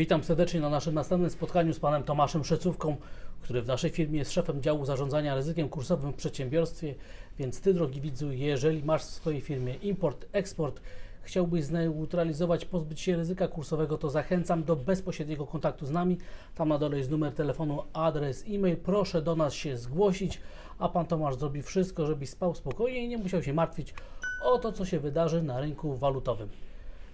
Witam serdecznie na naszym następnym spotkaniu z panem Tomaszem Szecówką, który w naszej firmie jest szefem działu zarządzania ryzykiem kursowym w przedsiębiorstwie. Więc ty, drogi widzu, jeżeli masz w swojej firmie import, eksport, chciałbyś zneutralizować, pozbyć się ryzyka kursowego, to zachęcam do bezpośredniego kontaktu z nami. Tam na dole jest numer telefonu, adres, e-mail. Proszę do nas się zgłosić, a pan Tomasz zrobi wszystko, żebyś spał spokojnie i nie musiał się martwić o to, co się wydarzy na rynku walutowym.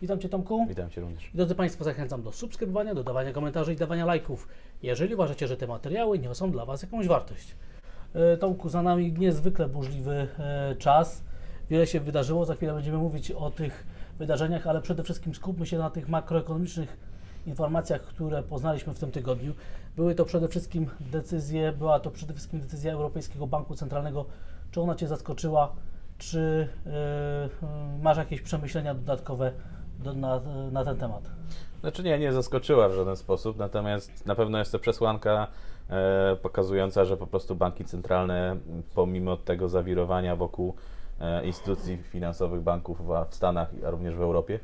Witam Cię Tomku. Witam Cię również. Drodzy Państwo, zachęcam do subskrybowania, dodawania komentarzy i dawania lajków, jeżeli uważacie, że te materiały niosą dla Was jakąś wartość. E, Tomku, za nami niezwykle burzliwy e, czas. Wiele się wydarzyło, za chwilę będziemy mówić o tych wydarzeniach, ale przede wszystkim skupmy się na tych makroekonomicznych informacjach, które poznaliśmy w tym tygodniu. Były to przede wszystkim decyzje, była to przede wszystkim decyzja Europejskiego Banku Centralnego. Czy ona Cię zaskoczyła? Czy e, masz jakieś przemyślenia dodatkowe do, na, na ten temat? Znaczy nie, nie zaskoczyła w żaden sposób, natomiast na pewno jest to przesłanka e, pokazująca, że po prostu banki centralne, pomimo tego zawirowania wokół e, instytucji finansowych, banków w, w Stanach, a również w Europie,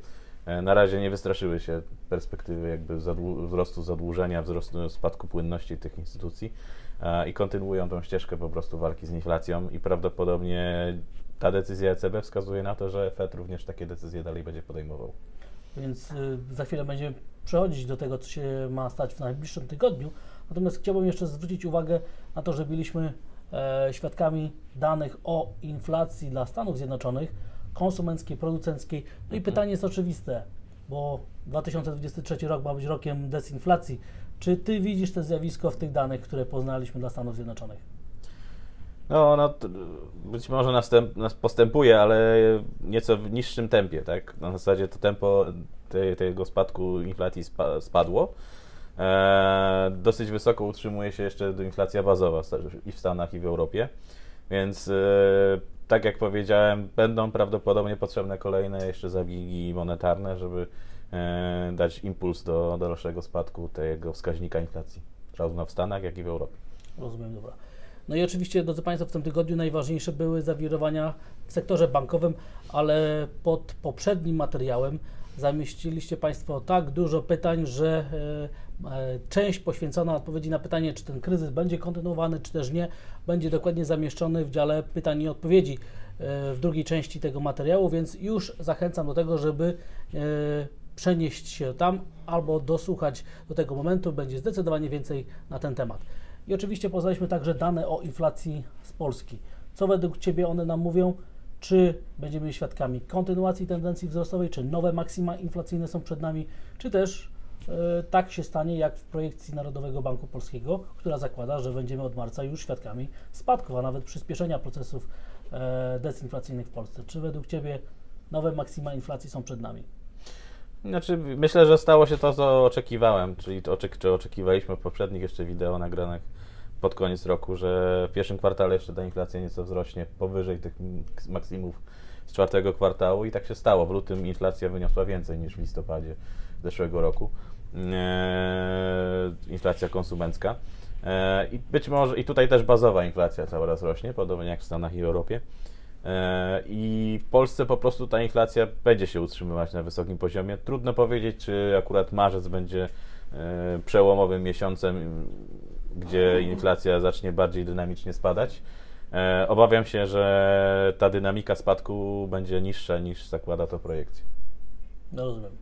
e, na razie nie wystraszyły się perspektywy jakby zadłu- wzrostu zadłużenia, wzrostu spadku płynności tych instytucji e, i kontynuują tą ścieżkę po prostu walki z inflacją i prawdopodobnie ta decyzja ECB wskazuje na to, że Fed również takie decyzje dalej będzie podejmował. Więc y, za chwilę będziemy przechodzić do tego, co się ma stać w najbliższym tygodniu. Natomiast chciałbym jeszcze zwrócić uwagę na to, że byliśmy e, świadkami danych o inflacji dla Stanów Zjednoczonych, konsumenckiej, producenckiej. No i pytanie jest oczywiste, bo 2023 rok ma być rokiem dezinflacji. Czy Ty widzisz to zjawisko w tych danych, które poznaliśmy dla Stanów Zjednoczonych? No, no być może następ, nas postępuje, ale nieco w niższym tempie, tak? Na zasadzie to tempo te, tego spadku inflacji spa, spadło. E, dosyć wysoko utrzymuje się jeszcze inflacja bazowa i w Stanach, i w Europie. Więc e, tak jak powiedziałem, będą prawdopodobnie potrzebne kolejne jeszcze zabiegi monetarne, żeby e, dać impuls do dalszego spadku tego wskaźnika inflacji, zarówno w Stanach, jak i w Europie. Rozumiem, dobra. No i oczywiście, drodzy Państwo, w tym tygodniu najważniejsze były zawirowania w sektorze bankowym, ale pod poprzednim materiałem zamieściliście Państwo tak dużo pytań, że e, e, część poświęcona odpowiedzi na pytanie, czy ten kryzys będzie kontynuowany, czy też nie, będzie dokładnie zamieszczony w dziale pytań i odpowiedzi e, w drugiej części tego materiału, więc już zachęcam do tego, żeby przenieść się tam albo dosłuchać do tego momentu, będzie zdecydowanie więcej na ten temat. I oczywiście poznaliśmy także dane o inflacji z Polski. Co według Ciebie one nam mówią? Czy będziemy świadkami kontynuacji tendencji wzrostowej, czy nowe maksima inflacyjne są przed nami, czy też e, tak się stanie jak w projekcji Narodowego Banku Polskiego, która zakłada, że będziemy od marca już świadkami spadków, a nawet przyspieszenia procesów e, dezinflacyjnych w Polsce. Czy według Ciebie nowe maksima inflacji są przed nami? Znaczy, myślę, że stało się to, co oczekiwałem, czyli oczek- czy oczekiwaliśmy w poprzednich jeszcze wideo nagranych pod koniec roku, że w pierwszym kwartale jeszcze ta inflacja nieco wzrośnie powyżej tych maksimów z czwartego kwartału i tak się stało. W lutym inflacja wyniosła więcej niż w listopadzie zeszłego roku. Eee, inflacja konsumencka. Eee, I być może, i tutaj też bazowa inflacja cały raz rośnie, podobnie jak w Stanach i Europie. E, I w Polsce po prostu ta inflacja będzie się utrzymywać na wysokim poziomie. Trudno powiedzieć, czy akurat marzec będzie e, przełomowym miesiącem, gdzie inflacja zacznie bardziej dynamicznie spadać. E, Obawiam się, że ta dynamika spadku będzie niższa niż zakłada to projekcja. No rozumiem.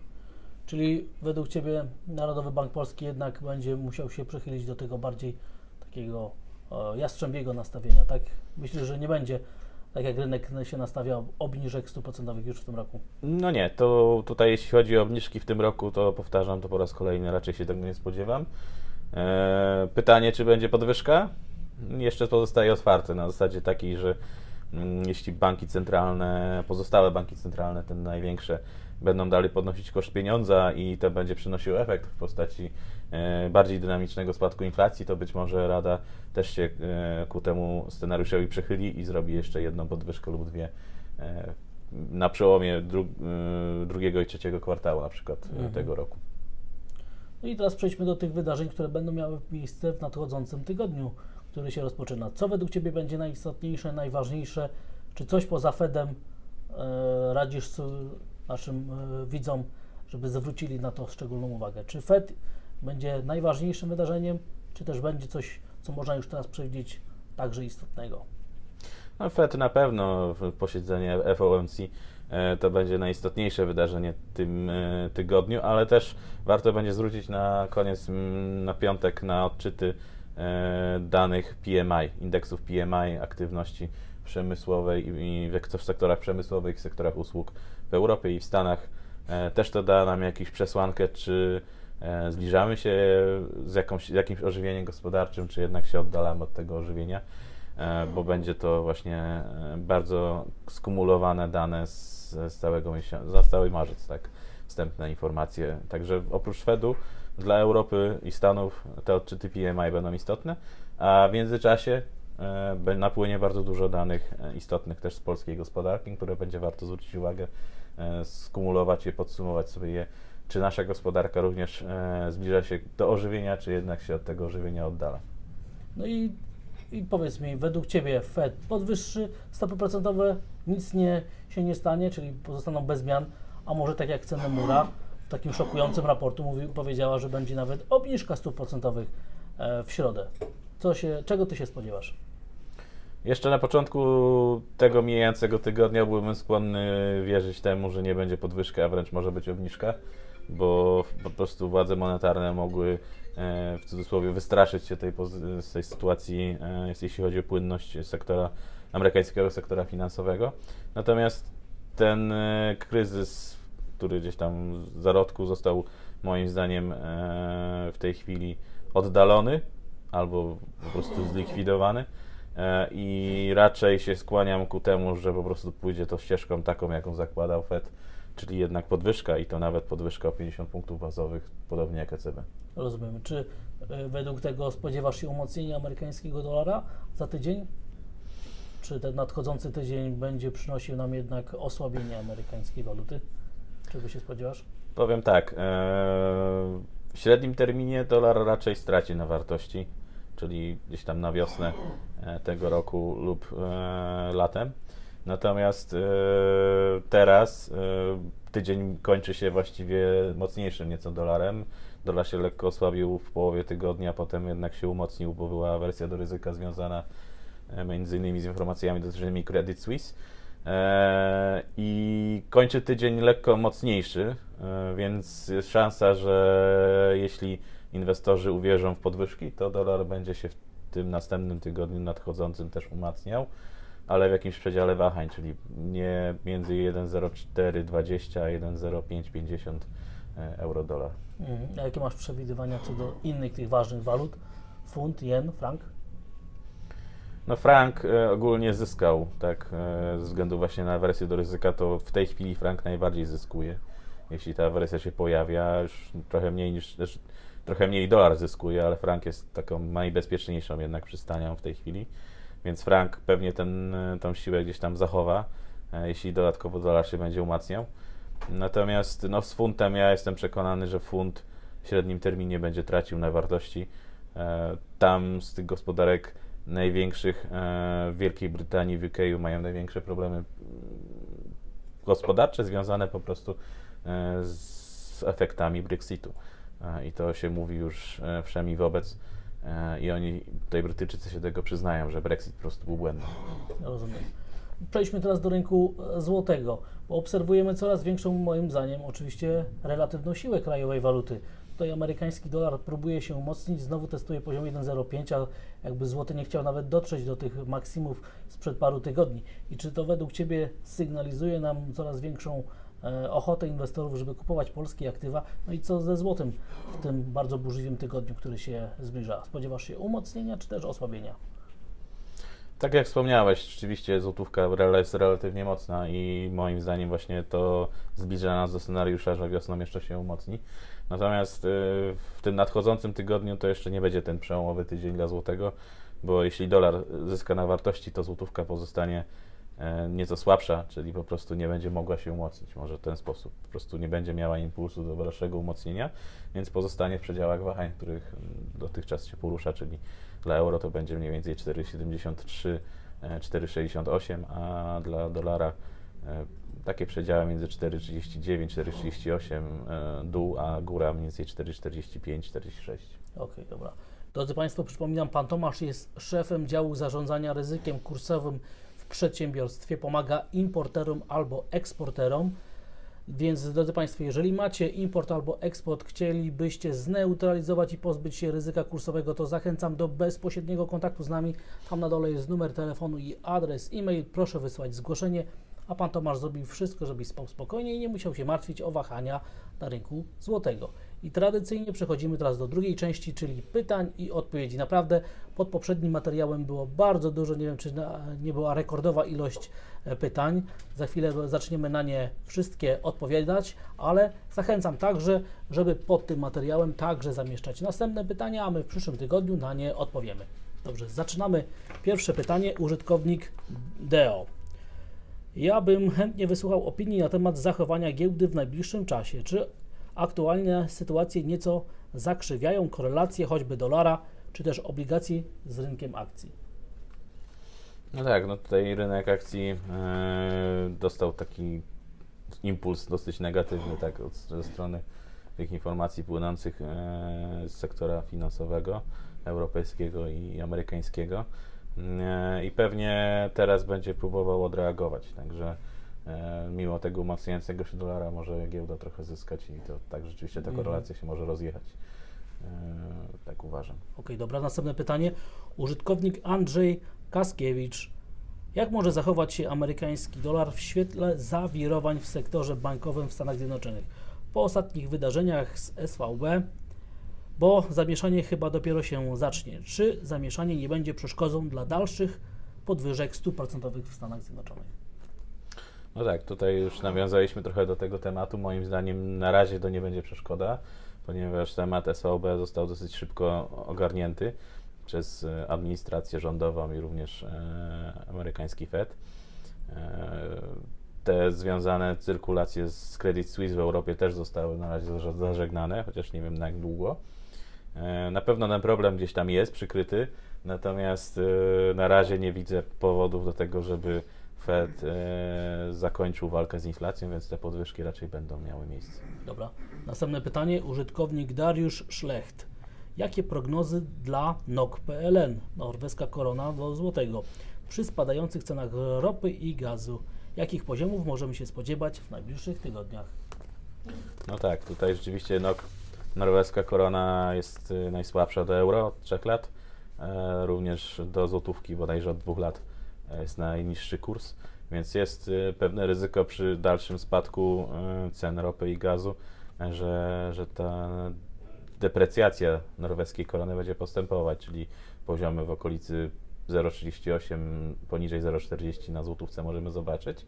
Czyli według Ciebie Narodowy Bank Polski jednak będzie musiał się przychylić do tego bardziej takiego jastrzębiego nastawienia, tak? Myślę, że nie będzie tak jak rynek się nastawia obniżek stóp procentowych już w tym roku. No nie, to tutaj jeśli chodzi o obniżki w tym roku, to powtarzam to po raz kolejny, raczej się tego nie spodziewam. E, pytanie, czy będzie podwyżka? Jeszcze pozostaje otwarte na zasadzie takiej, że mm, jeśli banki centralne, pozostałe banki centralne, te największe, będą dalej podnosić koszt pieniądza i to będzie przynosił efekt w postaci e, bardziej dynamicznego spadku inflacji, to być może Rada też się e, ku temu scenariuszowi przychyli i zrobi jeszcze jedną podwyżkę lub dwie e, na przełomie dru, drugiego i trzeciego kwartału na przykład Mhm. tego roku. No i teraz przejdźmy do tych wydarzeń, które będą miały miejsce w nadchodzącym tygodniu, który się rozpoczyna. Co według Ciebie będzie najistotniejsze, najważniejsze? Czy coś poza Fedem radzisz naszym e, widzom, żeby zwrócili na to szczególną uwagę. Czy Fed będzie najważniejszym wydarzeniem, czy też będzie coś, co można już teraz przewidzieć, także istotnego? No Fed na pewno, posiedzenie FOMC e, to będzie najistotniejsze wydarzenie w tym e, tygodniu, ale też warto będzie zwrócić na koniec, na piątek, na odczyty danych PMI, indeksów PMI, aktywności przemysłowej i i w sektorach przemysłowych, w sektorach usług w Europie i w Stanach. E, Też to da nam jakąś przesłankę, czy e, zbliżamy się z, jakąś, jakimś ożywieniem gospodarczym, czy jednak się oddalamy od tego ożywienia e, bo będzie to właśnie bardzo skumulowane dane z, z całego miesiąca, za cały marzec, tak, wstępne informacje. Także oprócz Fedu dla Europy i Stanów te odczyty PMI będą istotne, a w międzyczasie napłynie bardzo dużo danych istotnych też z polskiej gospodarki, które będzie warto zwrócić uwagę, skumulować je, podsumować sobie je, czy nasza gospodarka również e, zbliża się do ożywienia, czy jednak się od tego ożywienia oddala. No i, i powiedz mi, według Ciebie Fed podwyższy stopy procentowe, nic nie, się nie stanie, czyli pozostaną bez zmian, a może tak jak ceny Mura w takim szokującym raportu mówi, powiedziała, że będzie nawet obniżka stóp procentowych e, w środę. Co się, czego Ty się spodziewasz? Jeszcze na początku tego mijającego tygodnia byłbym skłonny wierzyć temu, że nie będzie podwyżka, a wręcz może być obniżka, bo po prostu władze monetarne mogły e, w cudzysłowie wystraszyć się tej, z tej sytuacji, e, jeśli chodzi o płynność sektora amerykańskiego sektora finansowego. Natomiast ten e, kryzys, który gdzieś tam w zarodku został moim zdaniem w tej chwili oddalony albo po prostu zlikwidowany. E, I raczej się skłaniam ku temu, że po prostu pójdzie to ścieżką taką, jaką zakładał Fed, czyli jednak podwyżka i to nawet podwyżka o 50 punktów bazowych, podobnie jak ECB. Rozumiem. Czy e, według tego spodziewasz się umocnienia amerykańskiego dolara za tydzień? Czy ten nadchodzący tydzień będzie przynosił nam jednak osłabienie amerykańskiej waluty? Czego się spodziewasz? Powiem tak, e, w średnim terminie dolar raczej straci na wartości, czyli gdzieś tam na wiosnę e, tego roku lub e, latem. Natomiast e, teraz tydzień kończy się właściwie mocniejszym nieco dolarem. Dolar się lekko osłabił w połowie tygodnia, potem jednak się umocnił, bo była wersja do ryzyka związana między innymi z informacjami dotyczącymi Credit Suisse. I kończy tydzień lekko mocniejszy, więc jest szansa, że jeśli inwestorzy uwierzą w podwyżki, to dolar będzie się w tym następnym tygodniu nadchodzącym też umacniał, ale w jakimś przedziale wahań, czyli nie między 1,0420 a 1,0550 e, euro-dolar. Mhm. A jakie masz przewidywania co do innych tych ważnych walut? Funt, jen, frank? No frank e, ogólnie zyskał, tak, e, ze względu właśnie na wersję do ryzyka, to w tej chwili frank najbardziej zyskuje. Jeśli ta wersja się pojawia, już trochę mniej niż, trochę mniej dolar zyskuje, ale frank jest taką najbezpieczniejszą jednak przystanią w tej chwili, więc frank pewnie ten, tą siłę gdzieś tam zachowa, e, jeśli dodatkowo dolar się będzie umacniał. Natomiast no, z funtem ja jestem przekonany, że funt w średnim terminie będzie tracił na wartości. E, Tam z tych gospodarek największych e, w Wielkiej Brytanii, w UK mają największe problemy mm, gospodarcze związane po prostu z efektami Brexitu. I to się mówi już e, wszemi wobec. E, I oni, tutaj Brytyjczycy się tego przyznają, że Brexit po prostu był błędem. Rozumiem. Przejdźmy teraz do rynku e, złotego, bo obserwujemy coraz większą, moim zdaniem, oczywiście relatywną siłę krajowej waluty. Tutaj amerykański dolar próbuje się umocnić, znowu testuje poziom 1,05, a jakby złoty nie chciał nawet dotrzeć do tych maksimów sprzed paru tygodni. I czy to według Ciebie sygnalizuje nam coraz większą ochotę inwestorów, żeby kupować polskie aktywa? No i co ze złotym w tym bardzo burzliwym tygodniu, który się zbliża? Spodziewasz się umocnienia czy też osłabienia? Tak jak wspomniałeś, rzeczywiście złotówka jest relatywnie mocna i moim zdaniem właśnie to zbliża nas do scenariusza, że wiosną jeszcze się umocni. Natomiast y, w tym nadchodzącym tygodniu to jeszcze nie będzie ten przełomowy tydzień dla złotego, bo jeśli dolar zyska na wartości, to złotówka pozostanie e, nieco słabsza, czyli po prostu nie będzie mogła się umocnić, może w ten sposób. Po prostu nie będzie miała impulsu do dalszego umocnienia, więc pozostanie w przedziałach wahań, których mm, dotychczas się porusza, czyli dla euro to będzie mniej więcej 4,73, e, 4,68, a dla dolara e, takie przedziały między 4,39, 4,38 e, dół, a góra mniej więcej 4,45, 4,46. Okej, dobra. Drodzy Państwo, przypominam, Pan Tomasz jest szefem działu zarządzania ryzykiem kursowym przedsiębiorstwie, pomaga importerom albo eksporterom. Więc, drodzy Państwo, jeżeli macie import albo eksport, chcielibyście zneutralizować i pozbyć się ryzyka kursowego, to zachęcam do bezpośredniego kontaktu z nami. Tam na dole jest numer telefonu i adres e-mail. Proszę wysłać zgłoszenie, a Pan Tomasz zrobił wszystko, żebyś spał spokojnie i nie musiał się martwić o wahania na rynku złotego. I tradycyjnie przechodzimy teraz do drugiej części, czyli pytań i odpowiedzi. Naprawdę pod poprzednim materiałem było bardzo dużo, nie wiem czy na, nie była rekordowa ilość e, pytań. Za chwilę zaczniemy na nie wszystkie odpowiadać, ale zachęcam także, żeby pod tym materiałem także zamieszczać następne pytania, a my w przyszłym tygodniu na nie odpowiemy. Dobrze, zaczynamy. Pierwsze pytanie, użytkownik Deo. Ja bym chętnie wysłuchał opinii na temat zachowania giełdy w najbliższym czasie. Czy aktualne sytuacje nieco zakrzywiają korelację choćby dolara, czy też obligacji z rynkiem akcji? No tak, no tutaj rynek akcji e, dostał taki impuls dosyć negatywny tak, od, ze strony tych informacji płynących e, z sektora finansowego, europejskiego i amerykańskiego. E, I pewnie teraz będzie próbował odreagować, także mimo tego umacniającego się dolara może giełda trochę zyskać i to tak rzeczywiście ta Mhm. korelacja się może rozjechać. E, tak uważam. Ok, dobra, następne pytanie. Użytkownik Andrzej Kaskiewicz. Jak może zachować się amerykański dolar w świetle zawirowań w sektorze bankowym w Stanach Zjednoczonych? Po ostatnich wydarzeniach z SVB, bo zamieszanie chyba dopiero się zacznie. Czy zamieszanie nie będzie przeszkodą dla dalszych podwyżek stóp procentowych w Stanach Zjednoczonych? No tak, tutaj już nawiązaliśmy trochę do tego tematu. Moim zdaniem na razie to nie będzie przeszkoda, ponieważ temat SVB został dosyć szybko ogarnięty przez e, administrację rządową i również e, amerykański Fed. E, te związane cyrkulacje z Credit Suisse w Europie też zostały na razie za- zażegnane, chociaż nie wiem na jak długo. E, Na pewno ten problem gdzieś tam jest przykryty, natomiast e, na razie nie widzę powodów do tego, żeby Fed e, zakończył walkę z inflacją, więc te podwyżki raczej będą miały miejsce. Dobra. Następne pytanie. Użytkownik Dariusz Szlecht. Jakie prognozy dla NOK PLN, norweska korona do złotego, przy spadających cenach ropy i gazu? Jakich poziomów możemy się spodziewać w najbliższych tygodniach? No tak, tutaj rzeczywiście no, norweska korona jest y, najsłabsza do euro od 3 lat, e, również do złotówki bodajże od 2 lat e, jest najniższy kurs, więc jest y, pewne ryzyko przy dalszym spadku y, cen ropy i gazu, e, że, że ta deprecjacja norweskiej korony będzie postępować, czyli poziomy w okolicy 0,38 poniżej 0,40 na złotówce możemy zobaczyć.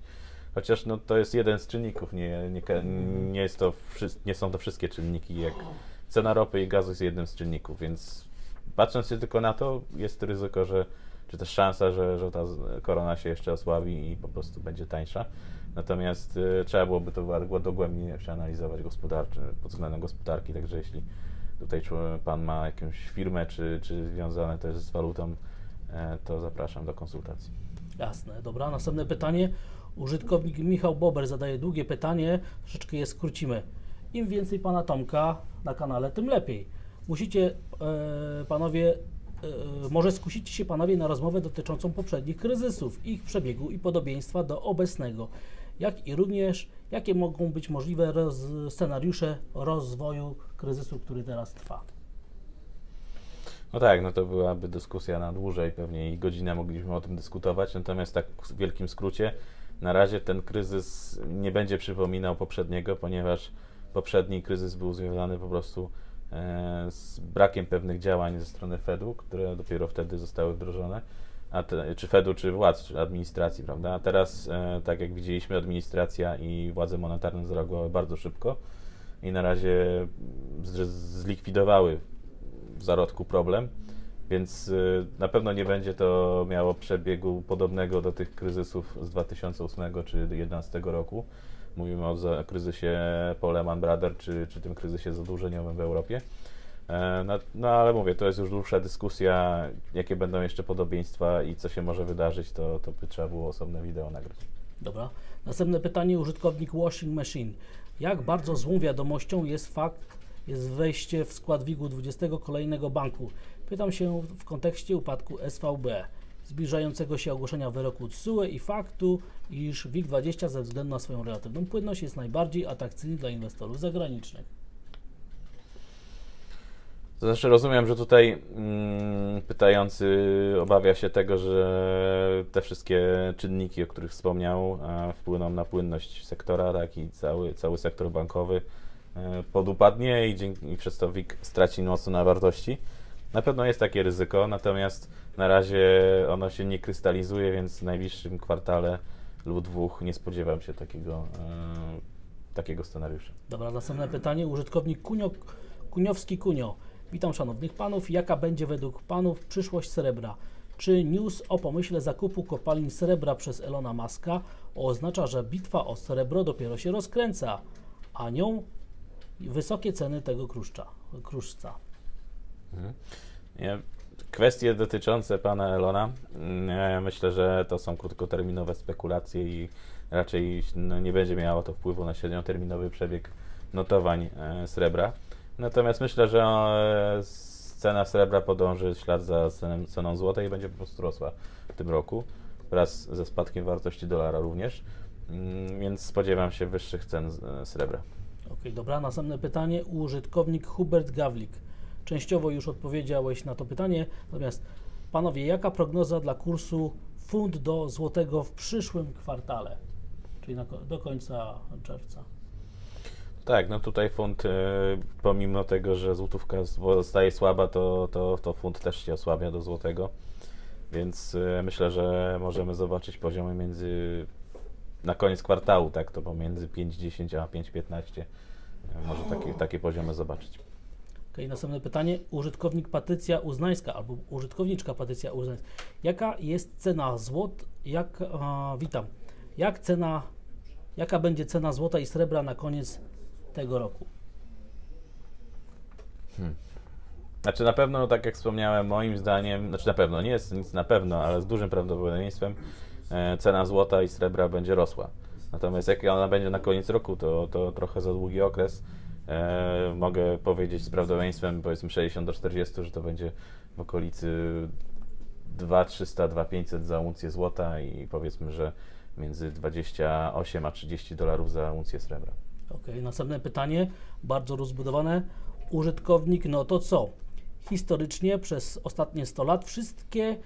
Chociaż no, to jest jeden z czynników, nie, nie, nie, jest to, nie są to wszystkie czynniki, jak cena ropy i gazu jest jednym z czynników, więc patrząc się tylko na to, jest ryzyko, że, czy też szansa, że, że ta korona się jeszcze osłabi i po prostu będzie tańsza. Natomiast y, trzeba byłoby to dogłębnie przeanalizować gospodarczy, pod względem gospodarki, także jeśli tutaj Pan ma jakąś firmę, czy, czy związane jest z walutą, e, to zapraszam do konsultacji. Jasne, dobra. Następne pytanie. Użytkownik Michał Bober zadaje długie pytanie, troszeczkę je skrócimy. Im więcej pana Tomka na kanale, tym lepiej. Musicie, e, panowie, może skusicie się panowie na rozmowę dotyczącą poprzednich kryzysów, ich przebiegu i podobieństwa do obecnego, jak i również jakie mogą być możliwe roz, scenariusze rozwoju kryzysu, który teraz trwa. No tak, no to byłaby dyskusja na dłużej, pewnie i godzinę moglibyśmy o tym dyskutować, natomiast tak w wielkim skrócie, na razie ten kryzys nie będzie przypominał poprzedniego, ponieważ poprzedni kryzys był związany po prostu e, z brakiem pewnych działań ze strony Fedu, które dopiero wtedy zostały wdrożone, te, czy Fedu, czy władz, czy administracji, prawda? A teraz, e, tak jak widzieliśmy, administracja i władze monetarne zareagowały bardzo szybko i na razie zlikwidowały w zarodku problem, więc y, na pewno nie będzie to miało przebiegu podobnego do tych kryzysów z 2008 czy 2011 roku. Mówimy o kryzysie po Lehman Brothers czy, czy tym kryzysie zadłużeniowym w Europie. E, No, no ale mówię, to jest już dłuższa dyskusja, jakie będą jeszcze podobieństwa i co się może wydarzyć, to, to by trzeba było osobne wideo nagrać. Dobra. Następne pytanie, użytkownik Washing Machine. Jak bardzo złą wiadomością jest fakt, jest wejście w skład WIG-u 20 kolejnego banku? Pytam się w kontekście upadku SVB, zbliżającego się ogłoszenia wyroku TSUE i faktu, iż WIG20 ze względu na swoją relatywną płynność jest najbardziej atrakcyjny dla inwestorów zagranicznych. To znaczy rozumiem, że tutaj mm, pytający obawia się tego, że te wszystkie czynniki, o których wspomniał, e, wpłyną na płynność sektora, tak i cały, cały sektor bankowy e, podupadnie i, dzięki, i przez to WIG straci mocno na wartości. Na pewno jest takie ryzyko, natomiast na razie ono się nie krystalizuje, więc w najbliższym kwartale lub dwóch nie spodziewam się takiego, e, takiego scenariusza. Dobra, następne pytanie. Użytkownik Kunio, Kuniowski Kunio. Witam szanownych panów. Jaka będzie według panów przyszłość srebra? Czy news o pomyśle zakupu kopalin srebra przez Elona Muska oznacza, że bitwa o srebro dopiero się rozkręca, a nią wysokie ceny tego kruszcza, kruszca? Nie, Kwestie dotyczące pana Elona, mm, ja myślę, że to są krótkoterminowe spekulacje i raczej no, nie będzie miało to wpływu na średnioterminowy przebieg notowań e, srebra. Natomiast myślę, że e, cena srebra podąży w ślad za ceną, ceną złota i będzie po prostu rosła w tym roku wraz ze spadkiem wartości dolara również. Mm, Więc spodziewam się wyższych cen e, srebra. Ok, dobra. Następne pytanie. Użytkownik Hubert Gawlik. Częściowo już odpowiedziałeś na to pytanie, natomiast panowie, jaka prognoza dla kursu funt do złotego w przyszłym kwartale, czyli na, do końca czerwca? Tak, no tutaj funt, e, pomimo tego, że złotówka zostaje słaba, to, to, to funt też się osłabia do złotego, więc e, myślę, że możemy zobaczyć poziomy między, na koniec kwartału, tak, to pomiędzy 5,10 a 5,15, e, może takie, takie poziomy zobaczyć. Ok, następne pytanie. Użytkownik Patrycja Uznańska albo użytkowniczka Patrycja Uznańska. Jaka jest cena złot? Jak, a, witam. Jak cena, jaka będzie cena złota i srebra na koniec tego roku? Znaczy na pewno, tak jak wspomniałem, moim zdaniem, znaczy na pewno, nie jest nic na pewno, ale z dużym prawdopodobieństwem e, cena złota i srebra będzie rosła. Natomiast jak ona będzie na koniec roku, to, to trochę za długi okres. E, mogę powiedzieć z prawdopodobieństwem powiedzmy 60 do 40, że to będzie w okolicy 2300, 2500 za uncję złota i powiedzmy, że między 28 a 30 dolarów za uncję srebra. Ok, następne pytanie, bardzo rozbudowane. Użytkownik, no to co? Historycznie przez ostatnie 100 lat wszystkie e,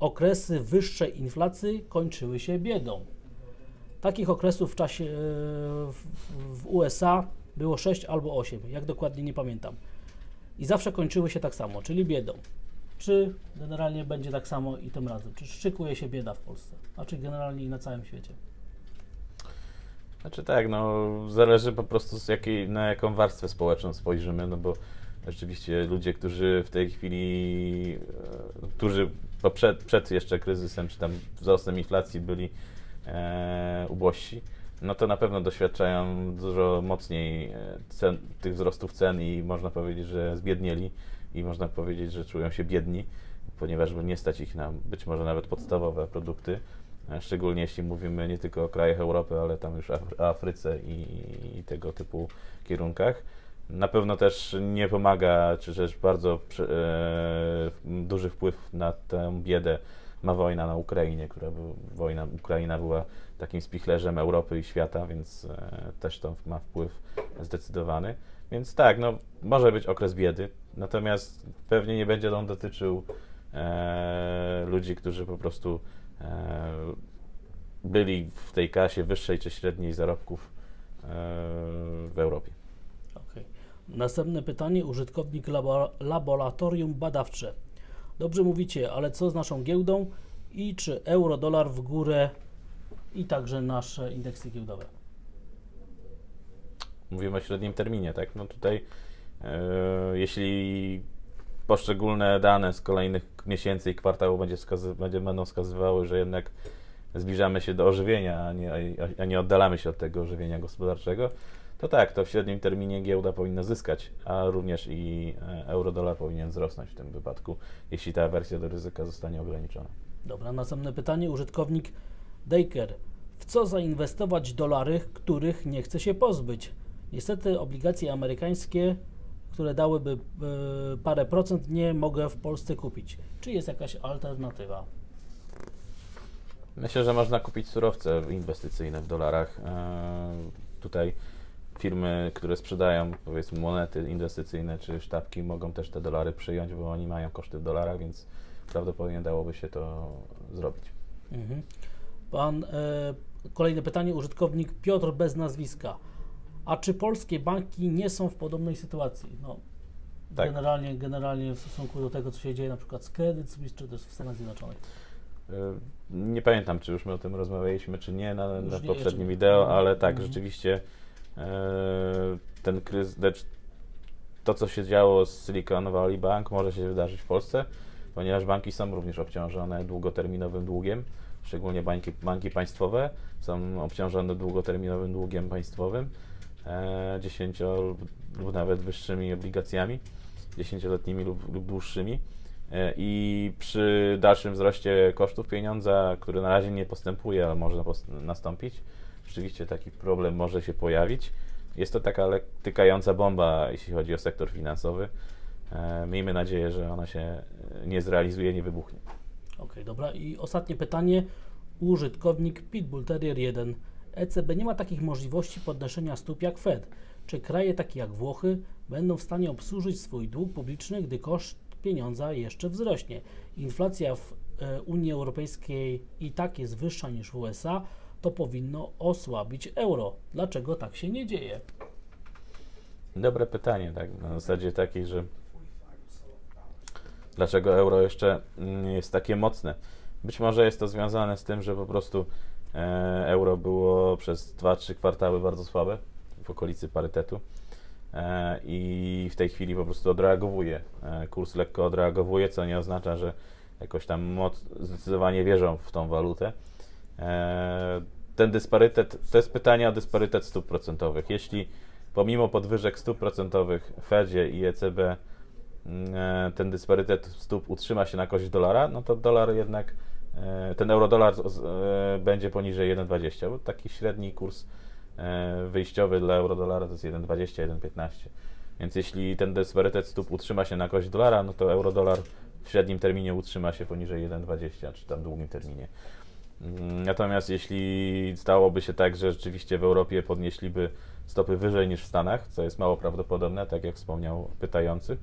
okresy wyższej inflacji kończyły się biedą. Takich okresów w czasie e, w, w USA było 6 albo 8, jak dokładnie nie pamiętam. I zawsze kończyły się tak samo, czyli biedą. Czy generalnie będzie tak samo i tym razem? Czy szykuje się bieda w Polsce? A czy generalnie i na całym świecie? Znaczy tak, no zależy po prostu z jakiej, na jaką warstwę społeczną spojrzymy, no bo rzeczywiście ludzie, którzy w tej chwili, e, którzy przed, przed jeszcze kryzysem, czy tam wzrostem inflacji byli e, ubożsi, no to na pewno doświadczają dużo mocniej e, cen, tych wzrostów cen i można powiedzieć, że zbiednieli i można powiedzieć, że czują się biedni, ponieważ nie stać ich na być może nawet podstawowe produkty. E, Szczególnie jeśli mówimy nie tylko o krajach Europy, ale tam już Af- Afryce i, i tego typu kierunkach. Na pewno też nie pomaga, czy też bardzo e, duży wpływ na tę biedę ma wojna na Ukrainie, która wojna Ukraina była takim spichlerzem Europy i świata, więc e, też to ma wpływ zdecydowany. Więc tak, no, może być okres biedy, natomiast pewnie nie będzie on dotyczył e, ludzi, którzy po prostu e, byli w tej klasie wyższej czy średniej zarobków e, w Europie. Okej. Następne pytanie. Użytkownik labo laboratorium badawcze. Dobrze mówicie, ale co z naszą giełdą i czy euro, dolar w górę i także nasze indeksy giełdowe? Mówimy o średnim terminie, tak? No tutaj, e, jeśli poszczególne dane z kolejnych miesięcy i kwartałów będzie wskazy- będzie, będą wskazywały, że jednak zbliżamy się do ożywienia, a nie, a nie oddalamy się od tego ożywienia gospodarczego, to tak, to w średnim terminie giełda powinna zyskać, a również i e, euro-dolar powinien wzrosnąć w tym wypadku, jeśli ta awersja do ryzyka zostanie ograniczona. Dobra, następne pytanie. Użytkownik Daker. w co zainwestować dolary, których nie chce się pozbyć. Niestety obligacje amerykańskie, które dałyby e, parę procent, nie mogę w Polsce kupić. Czy jest jakaś alternatywa? Myślę, że można kupić surowce inwestycyjne w dolarach. E, Tutaj firmy, które sprzedają powiedzmy monety inwestycyjne czy sztabki mogą też te dolary przyjąć, bo oni mają koszty w dolarach, więc prawdopodobnie dałoby się to zrobić. Mhm. Pan, e, kolejne pytanie, użytkownik Piotr bez nazwiska. A czy polskie banki nie są w podobnej sytuacji? No, Tak. generalnie, generalnie w stosunku do tego, co się dzieje na przykład z Credit Suisse, czy też w Stanach Zjednoczonych. E, Nie pamiętam, czy już my o tym rozmawialiśmy, czy nie na, na poprzednim wideo, mhm. ale tak, Mhm. rzeczywiście ten kryzys, to, co się działo z Silicon Valley Bank, może się wydarzyć w Polsce, ponieważ banki są również obciążone długoterminowym długiem, szczególnie banki, banki państwowe są obciążone długoterminowym długiem państwowym, e, 10 lub nawet wyższymi obligacjami, 10-letnimi lub, lub dłuższymi. E, I przy dalszym wzroście kosztów pieniądza, który na razie nie postępuje, ale może nastąpić, rzeczywiście taki problem może się pojawić. Jest to taka tykająca bomba, jeśli chodzi o sektor finansowy. E, Miejmy nadzieję, że ona się e, nie zrealizuje, nie wybuchnie. Okej, dobra. I ostatnie pytanie. Użytkownik Pitbull Terrier 1. ECB nie ma takich możliwości podnoszenia stóp jak Fed. Czy kraje takie jak Włochy będą w stanie obsłużyć swój dług publiczny, gdy koszt pieniądza jeszcze wzrośnie? Inflacja w e, Unii Europejskiej i tak jest wyższa niż w USA, to powinno osłabić euro. Dlaczego tak się nie dzieje? Dobre pytanie, tak, na zasadzie takiej, że dlaczego euro jeszcze jest takie mocne? Być może jest to związane z tym, że po prostu e, euro było przez 2-3 kwartały bardzo słabe, w okolicy parytetu e, i w tej chwili po prostu odreagowuje. E, kurs lekko odreagowuje, co nie oznacza, że jakoś tam moc, zdecydowanie wierzą w tą walutę. E, ten dysparytet, to jest pytanie o dysparytet stóp procentowych. Jeśli pomimo podwyżek stóp procentowych w Fedzie i ECB mm, e, ten dysparytet stóp utrzyma się na korzyść dolara, no to dolar jednak, e, ten euro-dolar będzie poniżej 1,20, bo taki średni kurs wyjściowy dla euro-dolara to jest 1,20, 1,15. Więc jeśli ten dysparytet stóp utrzyma się na korzyść dolara, no to euro-dolar w średnim terminie utrzyma się poniżej 1,20, czy tam długim terminie. Natomiast jeśli stałoby się tak, że rzeczywiście w Europie podnieśliby stopy wyżej niż w Stanach, co jest mało prawdopodobne, tak jak wspomniał pytający,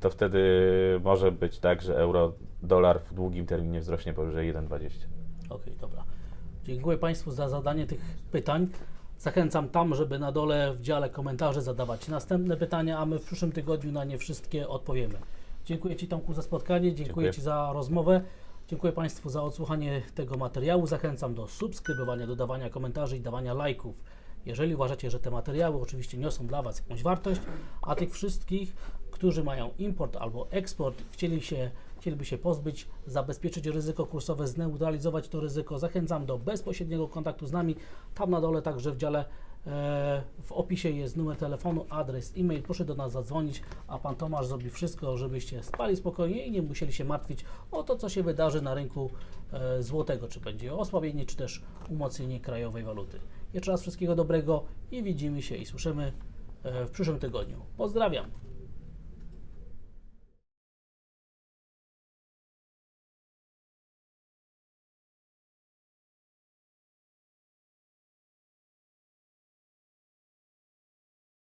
to wtedy może być tak, że euro, dolar w długim terminie wzrośnie powyżej 1,20. Okej, dobra. Dziękuję Państwu za zadanie tych pytań. Zachęcam tam, żeby na dole w dziale komentarzy zadawać następne pytania, a my w przyszłym tygodniu na nie wszystkie odpowiemy. Dziękuję Ci Tomku za spotkanie, dziękuję, Dziękuję. Ci za rozmowę. Dziękuję Państwu za odsłuchanie tego materiału. Zachęcam do subskrybowania, dodawania komentarzy i dawania lajków. Jeżeli uważacie, że te materiały oczywiście niosą dla Was jakąś wartość, a tych wszystkich, którzy mają import albo eksport, chcieli się, chcieliby się pozbyć, zabezpieczyć ryzyko kursowe, zneutralizować to ryzyko, zachęcam do bezpośredniego kontaktu z nami. Tam na dole także w dziale w opisie jest numer telefonu, adres, e-mail. Proszę do nas zadzwonić, a Pan Tomasz zrobi wszystko, żebyście spali spokojnie i nie musieli się martwić o to, co się wydarzy na rynku e, złotego, czy będzie osłabienie, czy też umocnienie krajowej waluty. Jeszcze raz wszystkiego dobrego i widzimy się i słyszymy e, w przyszłym tygodniu. Pozdrawiam.